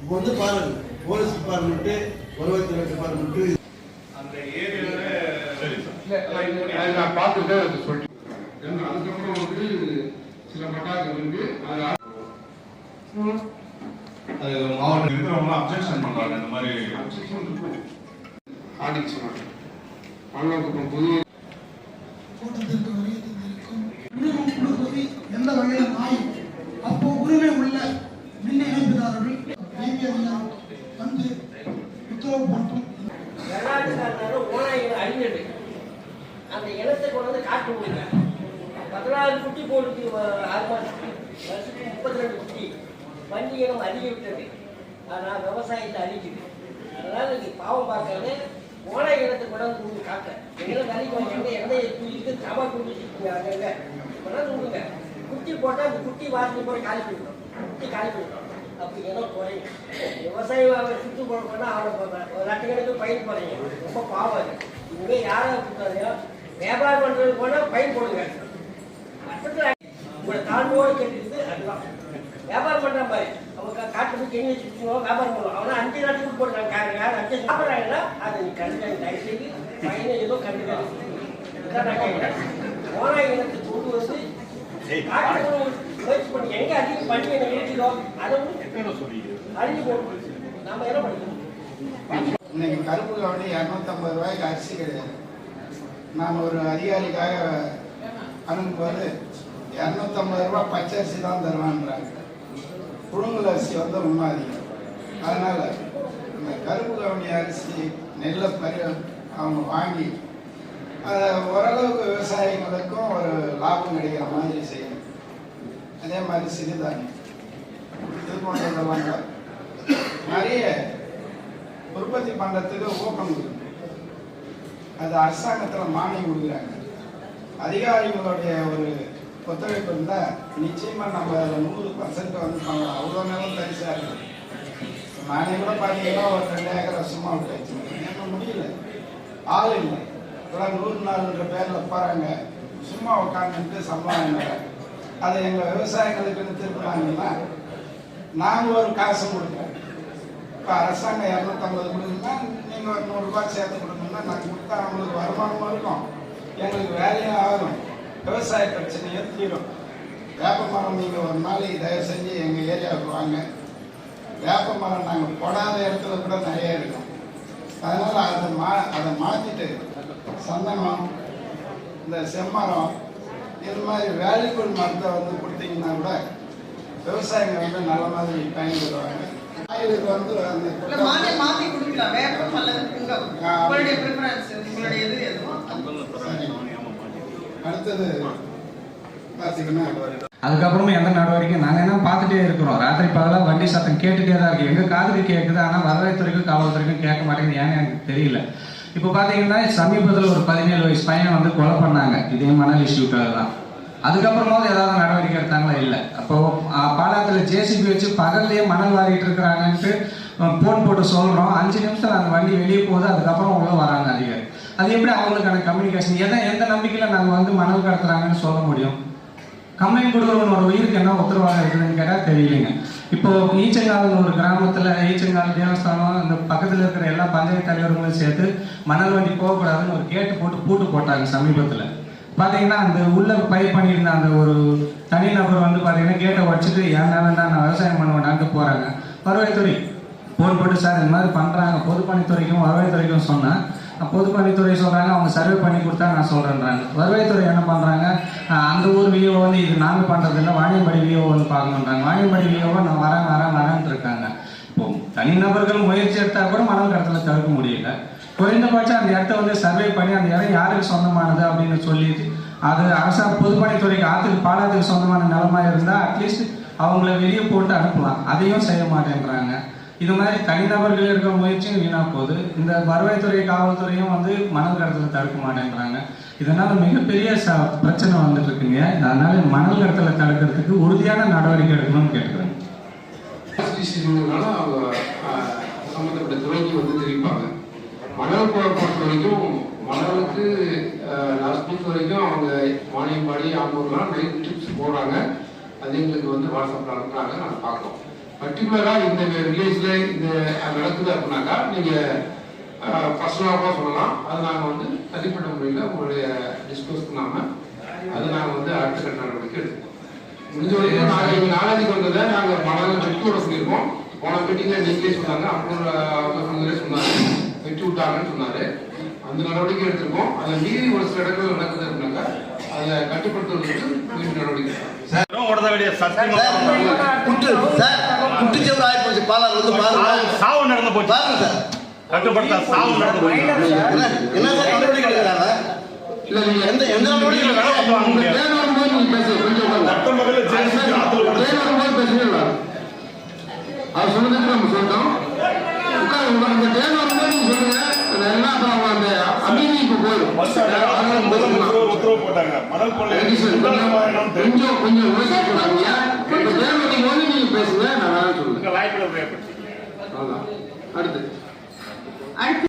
இப்போ வந்து பாருங்க போலீஸ் டிபார்ட்மெண்ட்டு வருவாய்த்துறை டிபார்ட்மெண்ட்டு அந்த அதை நான் பார்த்துட்டு அதை எனக்கு அதுக்கப்புறம் வந்து சில மட்டாக்கள் இருக்கு. அது அது மாவட்டம் இருக்கிறவங்க அப்ஜெக்ஷன் பண்றாங்க இந்த மாதிரி. ஆடிட் சொன்னாங்க பல்லவக்குப்பம் புது கொண்டு வந்து பதினாறு குட்டி போட்டு ஆறு மாதத்துக்கு வருஷத்துக்கு முப்பத்தி ரெண்டு குட்டி வண்டி இனம் அதிக விட்டது ஆனால் விவசாயத்தை அழிக்குது அதனால நீங்கள் பாவம் பார்க்கறது போன இனத்தை கூட உங்களுக்கு காட்ட எங்களை வேலைக்கு வாங்க எந்த குடிக்கு தவா குடிச்சிருக்கீங்க அங்கங்க கொண்டாந்து விடுங்க குட்டி போட்டால் அந்த குட்டி வாசனை போய் காலி பண்ணிடும் குட்டி காலி பண்ணிடும் அப்படி ஏதோ குறையும் விவசாயம் அவங்க சுற்று போட போனால் அவனை போடுறான் ஒரு லட்சக்கணக்கு பயிர் போகிறீங்க ரொம்ப பாவம் இங்கே யாரை கூட்டாதையோ வியாபாரம் பண்ணுறது போனால் பயிர் போடுங்க. மற்றத்தில் உங்களை தாழ்வோடு கேட்டுருக்குது அதுதான். வியாபாரம் பண்ணுற மாதிரி. அவங்க காட்டு போய் கெணி வச்சுருக்கோம் வியாபாரம் பண்ணுவோம் அவனா அஞ்சு நாட்டுக்கு போடுறாங்க யார் அஞ்சு சாப்பிட்றாங்கன்னா அதை நீ கண்டுக்காது. தயவு செய்து பையனை ஏதோ கேட்குறேன் ஓனாய் இனத்தை கொண்டு வந்து காட்டு முயற்சி பண்ணி. எங்க அதிகம் பண்ணி என்ன இருக்குதோ அதை வந்து அழிஞ்சு போடும் நாம என்ன பண்ணிக்கணும் இன்னைக்கு கருப்பு கவனி இரநூத்தம்பது ரூபாய்க்கு அரிசி கிடையாது. நான் ஒரு அதிகாரிக்காக அனுப்பும்போது இரநூத்தம்பது ரூபாய் பச்சரிசி தான் தருவான்றாங்க. புழுங்கல் அரிசி வந்து ரொம்ப அதிகம். அதனால் இந்த கருப்பு கவனி அரிசி நெல்லை பரி அவங்க வாங்கி அதை ஓரளவுக்கு விவசாயிகளுக்கும் ஒரு லாபம் கிடைக்கிற மாதிரி செய்யணும். அதே மாதிரி சிறுதானியம். இது போன்றதெல்லாம் நிறைய உற்பத்தி பண்ணுறதுக்கு ஊக்கம் அது அரசாங்கத்தில் மானியம் கொடுக்குறாங்க. அதிகாரிகளுடைய ஒரு ஒத்துழைப்பு இருந்தால் நிச்சயமாக நம்ம அதில் நூறு பர்சன்ட் வந்து பண்ணலாம் அவ்வளோ நேரம் தரிசாக இருக்கு நானே கூட பார்த்தீங்கன்னா ஒரு ரெண்டு ஏக்கரை சும்மா விட்டு வச்சுருக்கேன். முடியல. ஆள் இல்லை. இப்போலாம் நூறு நாளுன்ற பேரில் போகிறாங்க சும்மா உட்காந்துட்டு சம்பளம் அதை எங்கள் விவசாயிகளுக்குன்னு திருப்பினாங்கன்னா நாங்கள் ஒரு காசு கொடுப்போம். இப்போ அரசாங்கம் இரநூத்தம்பது கொடுக்குன்னா நீங்கள் ஒரு நூறுரூபா சேர்த்து கொடுக்கணும்னா நாங்கள் கொடுத்தா அவங்களுக்கு வருமானமும் இருக்கும் எங்களுக்கு வேலையும் ஆகும் விவசாய பிரச்சனையும் தீரும். வேப்ப மரம் நீங்கள் ஒரு நாளைக்கு தயவு செஞ்சு எங்கள் ஏரியாவுக்கு வாங்க. வேப்ப மரம் நாங்கள் போடாத இடத்துல கூட நிறைய இருக்கும். அதனால் அதை மா அதை மாற்றிட்டு சந்தனம் இந்த செம்மரம் இது மாதிரி வேலிக்குள் மரத்தை வந்து கொடுத்தீங்கன்னா கூட விவசாயிங்க வந்து நல்ல மாதிரி பயன்படுவாங்க இதுக்கு வந்து அந்த கொடுக்கலாம் வேப்பம் அல்லது புங்கம். உங்களுடைய ப்ரிஃபரன்ஸ் உங்களுடைய இது எதுவோ. அடுத்தது பார்த்தீங்கன்னா அதுக்கப்புறமா எந்த நடவடிக்கையும் நாங்கள் என்ன பார்த்துட்டே இருக்கிறோம். ராத்திரி பகலாக வண்டி சத்தம் கேட்டுட்டே தான் இருக்கு. எங்கள் காதுக்கு கேட்குது ஆனால் வருவாய்த்துறைக்கும் காவல்துறைக்கும் கேட்க மாட்டேங்குது ஏன்னு எனக்கு தெரியல. இப்போ பார்த்தீங்கன்னா சமீபத்தில் ஒரு பதினேழு வயசு பையனை வந்து கொலை பண்ணாங்க. இதே மணல் இஷ்யூக்காக தான். அதுக்கப்புறமாவது ஏதாவது நடவடிக்கை எடுத்தாங்களா? இல்லை. அப்போ அஹ், பாலாத்துல ஜேசிபி வச்சு பகல்லையே மணல் வாரிட்டு இருக்கிறாங்கன்ட்டு போன் போட்டு சொல்கிறோம் அஞ்சு நிமிஷத்தில் அந்த வண்டி வெளியே போகுது அதுக்கப்புறம் உள்ள வராங்க அதிகாரி. அது எப்படி அவங்களுக்கான கம்யூனிகேஷன் எதை எந்த நம்பிக்கையில் நாங்கள் வந்து மணல் கடத்துறாங்கன்னு சொல்ல முடியும்? கம்ப்ளைண்ட் கொடுக்குறவன் ஒரு உயிருக்கு என்ன உத்தரவாதம் இருக்குதுன்னு கேட்டால் தெரியலைங்க. இப்போ ஈச்சங்கால் ஒரு கிராமத்தில் ஈச்சங்கால் தேவஸ்தானம் அந்த பக்கத்தில் இருக்கிற எல்லா பஞ்சாயத்து தலைவர்களும் சேர்த்து மணல் வண்டி போகக்கூடாதுன்னு ஒரு கேட்டு போட்டு பூட்டு போட்டாங்க சமீபத்தில். பார்த்தீங்கன்னா அந்த உள்ள பயிர் பண்ணியிருந்த அந்த ஒரு தனிநபர் வந்து பார்த்தீங்கன்னா கேட்டை உடச்சிட்டு ஏன் வேண்டாம் நான் விவசாயம் பண்ண வேண்டான்ட்டு போகிறாங்க வருவாய்த்துறை. போர் போட்டு சார். இந்த மாதிரி பண்ணுறாங்க பொதுப்பணித்துறைக்கும் வருவாய்த்துறைக்கும் சொன்னேன் பொதுப்பணித்துறை சொல்கிறாங்க அவங்க சர்வே பண்ணி கொடுத்தா நான் சொல்கிறேன்றாங்க வருவாய்த்துறை என்ன பண்ணுறாங்க அந்த ஊர் விஓ வந்து இது நாங்கள் பண்ணுறதில்ல வாணியம்படி விஓ வந்து பார்க்கணுன்றாங்க. வாணியம்படி விஓவை நான் வரேன் வரேன் வரேன்ட்டு இருக்காங்க. இப்போ தனிநபர்கள் முயற்சி எடுத்தால் கூட மணல் கடத்தலை தடுக்க முடியல. குறைந்தபட்சம் அந்த இடத்த வந்து சர்வே பண்ணி அந்த இடம் யாருக்கு சொந்தமானது அப்படின்னு சொல்லிட்டு அது அரசாங்க பொதுப்பணித்துறைக்கு ஆற்றுக்கு பாலத்துக்கு சொந்தமான நிலமா இருந்தால் அட்லீஸ்ட் அவங்கள வெளியே போட்டு அனுப்பலாம். அதையும் செய்ய மாட்டேன்றாங்க. இது மாதிரி தனிநபர்கள் இருக்கிற முயற்சியும் வீணா போகுது. இந்த வருவாய்த்துறை காவல்துறையும் வந்து மணல் கடத்தலை தடுக்க மாட்டேன்றாங்க இதனால மிகப்பெரிய ச பிரச்சனை வந்துட்டு இருக்குங்க அதனால மணல் கடத்தலை தடுக்கிறதுக்கு உறுதியான நடவடிக்கை எடுக்கணும்னு கேட்டுக்கிறேன். டிசிஷனால அவங்க சம்மந்தப்பட்ட துறைக்கு வந்து தெரிவிப்பாங்க மணல் பொறுத்த வரைக்கும் மணலுக்கு லாஸ்ட் வீக் வரைக்கும் அவங்க வாணியம்பாடி ஆம்பூர்லாம் நைட் ட்ரிப்ஸ் போகிறாங்க அது எங்களுக்கு வந்து வாட்ஸ்அப்பில் அனுப்புறாங்க. நாங்கள் பார்க்குறோம். பர்டிகுலரா இந்த வில்லேஜ்ல இந்த நடக்குது அப்படின்னாக்கா நீங்க பர்சனலாக சொல்லலாம். அது நாங்க வந்து தனிப்பட்ட முறையில் உங்களுடைய டிஸ்கஸ் பண்ணாம அது நாங்க வந்து அடுத்த கட்ட நடவடிக்கை எடுப்போம் முடிஞ்ச வரைக்கும் நாளைக்கு இங்க நாலாவது வந்ததை நாங்க மனதில் வெட்டியோட சொல்லியிருக்கோம். போன மீட்டிங்ல நீங்களே சொன்னாங்க அப்புறம் அவங்க சொன்னாங்க வெட்டி விட்டாங்கன்னு சொன்னாரு. அந்த நடவடிக்கை எடுத்திருக்கோம். அதை மீறி ஒரு சில இடங்கள் நடக்குது அப்படின்னாக்கா அதை கட்டுப்படுத்துவதற்கு மீண்டும் சார் ஆகி போச்சு பாலார் வந்து பாருங்க சாவு நடந்து போச்சு பாருங்க சார் கட்டுப்படுத்த சாவு நடந்து போச்சு என்ன என்ன சார் நடவடிக்கை எடுக்கிறாங்க இல்ல நீங்க எந்த எந்த நடவடிக்கை வேலை பார்த்து உத்தரவு போட்டாங்க. மணல் கொள்ளை. கொஞ்சம் கொஞ்சம் பேசுங்க நான் சொல்லுங்க. வாய்ப்புல அடுத்து